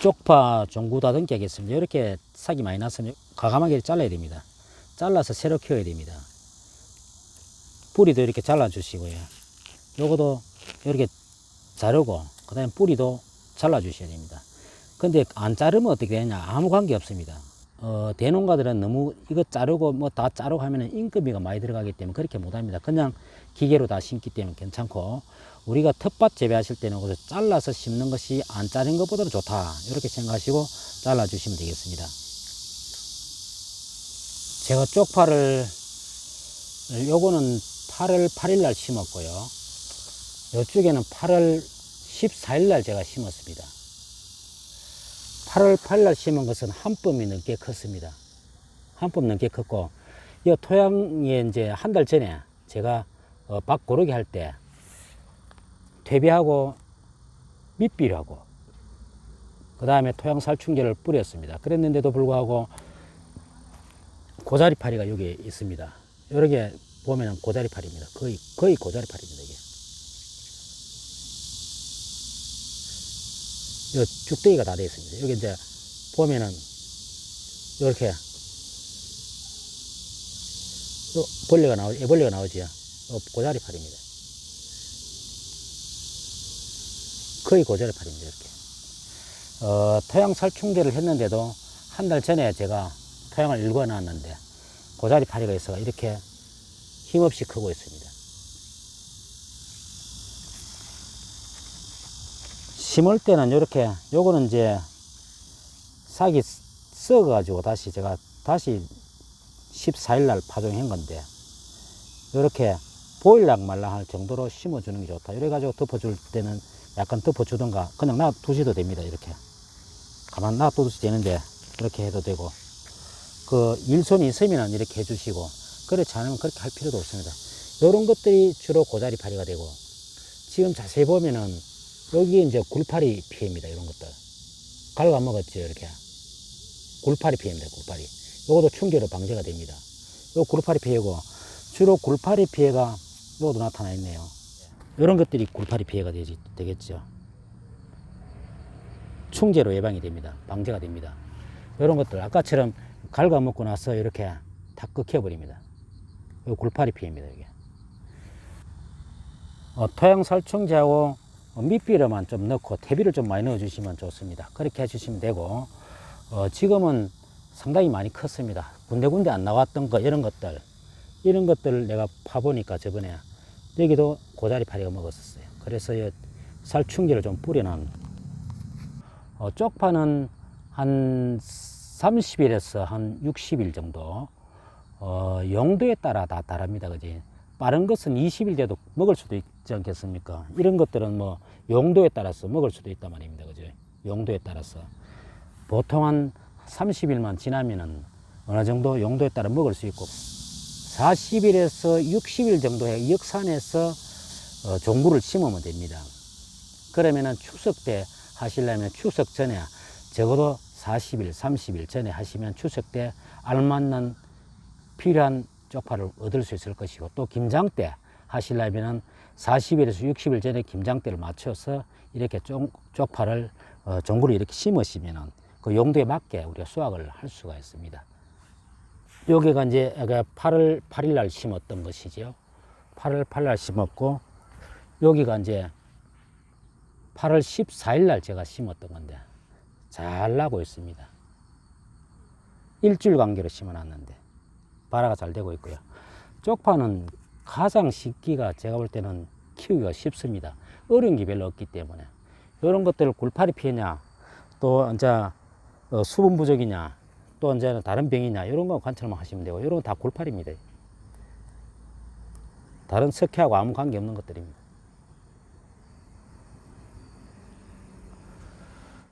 쪽파 종구 다듬기 하겠습니다. 이렇게 싹이 많이 났으면 과감하게 잘라야 됩니다. 잘라서 새로 키워야 됩니다. 뿌리도 이렇게 잘라주시고요. 요거도 이렇게 자르고, 그 다음에 뿌리도 잘라주셔야 됩니다. 근데 안 자르면 어떻게 되냐? 아무 관계 없습니다. 어, 대농가들은 너무 이거 자르고 뭐 다 자르고 하면은 인건비가 많이 들어가기 때문에 그렇게 못 합니다. 그냥 기계로 다 심기 때문에 괜찮고, 우리가 텃밭 재배하실 때는 그래서 잘라서 심는 것이 안 자른 것보다는 좋다. 이렇게 생각하시고 잘라 주시면 되겠습니다. 제가 쪽파를, 요거는 8월 8일 날 심었고요. 이쪽에는 8월 14일 날 제가 심었습니다. 8월 8일 날 심은 것은 한 뼘이 넘게 컸습니다. 한 뼘 넘게 컸고, 이 토양에 이제 한 달 전에 제가 어, 밭 고르기 할 때 퇴비하고 밑비료하고 그 다음에 토양 살충제를 뿌렸습니다. 그랬는데도 불구하고 고자리 파리가 여기 있습니다. 여기 보면 고자리 파리입니다. 거의 거의 고자리 파리입니다. 이게. 요 죽대기가 다 되어 있습니다. 여기 이제 보면은 이렇게 요 벌레가 나오지, 애벌레가 나오지요. 요 고자리파리입니다. 거의 고자리파리입니다. 이렇게. 어, 토양 살충제를 했는데도 한 달 전에 제가 토양을 일궈 놨는데 고자리 파리가 있어가 이렇게 힘없이 크고 있습니다. 심을 때는 이렇게 요거는 이제 싹이 썩어 가지고 다시 제가 다시 14일 날 파종한 건데 이렇게 보일락 말랑 할 정도로 심어 주는 게 좋다. 이래 가지고 덮어 줄 때는 약간 덮어 주던가 그냥 놔두셔도 됩니다. 이렇게 가만 놔둬도 되는데 이렇게 해도 되고 그 일손이 있으면 이렇게 해주시고 그렇지 않으면 그렇게 할 필요도 없습니다. 이런 것들이 주로 고자리 파리가 되고 지금 자세히 보면은 여기 이제 굴파리 피해입니다. 이런 것들 갉아 먹었죠. 이렇게 굴파리 피해입니다. 굴파리 요것도 충격으로 방제가 됩니다. 요 굴파리 피해고 주로 굴파리 피해가 요것도 나타나 있네요. 이런 것들이 굴파리 피해가 되지, 되겠죠. 충제로 예방이 됩니다. 방제가 됩니다. 이런 것들 아까처럼 갉아먹고 나서 이렇게 다 꺾여버립니다. 이 굴파리 피해입니다. 이게 어, 토양 살충제하고 밑비료만 좀 넣고 퇴비를 좀 많이 넣어 주시면 좋습니다. 그렇게 해주시면 되고 어, 지금은 상당히 많이 컸습니다. 군데군데 안 나왔던 거 이런 것들 이런 것들을 내가 파보니까 저번에 여기도 고자리 파리가 먹었었어요. 그래서 이 살충제를 좀 뿌려놓은 어, 쪽파는 한 30일에서 한 60일 정도 어, 용도에 따라 다 다릅니다. 그지? 빠른 것은 20일 돼도 먹을 수도 있 지 않겠습니까? 이런 것들은 뭐 용도에 따라서 먹을 수도 있단 말입니다. 그죠? 용도에 따라서. 보통 한 30일만 지나면은 어느 정도 용도에 따라 먹을 수 있고 40일에서 60일 정도의 역산에서 어, 종구를 심으면 됩니다. 그러면은 추석 때 하시려면 추석 전에 적어도 40일, 30일 전에 하시면 추석 때 알맞는 필요한 쪽파를 얻을 수 있을 것이고 또 김장 때 하시려면은 40일에서 60일 전에 김장 때를 맞춰서 이렇게 쪽, 쪽파를 어, 종구를 이렇게 심으시면은 그 용도에 맞게 우리가 수확을 할 수가 있습니다. 여기가 이제 8월 8일 날 심었던 것이죠. 8월 8일 날 심었고 여기가 이제 8월 14일 날 제가 심었던 건데 잘 나고 있습니다. 일주일 관계로 심어놨는데 발화가 잘 되고 있고요. 쪽파는 가장 쉽기가 제가 볼 때는 키우기가 쉽습니다. 어려운 게 별로 없기 때문에 이런 것들을 굴파리 피해냐 또 이제 어, 수분 부족이냐 또 이제 다른 병이냐 이런 거 관찰만 하시면 되고 이런 거다 굴파리입니다. 다른 석회하고 아무 관계 없는 것들입니다.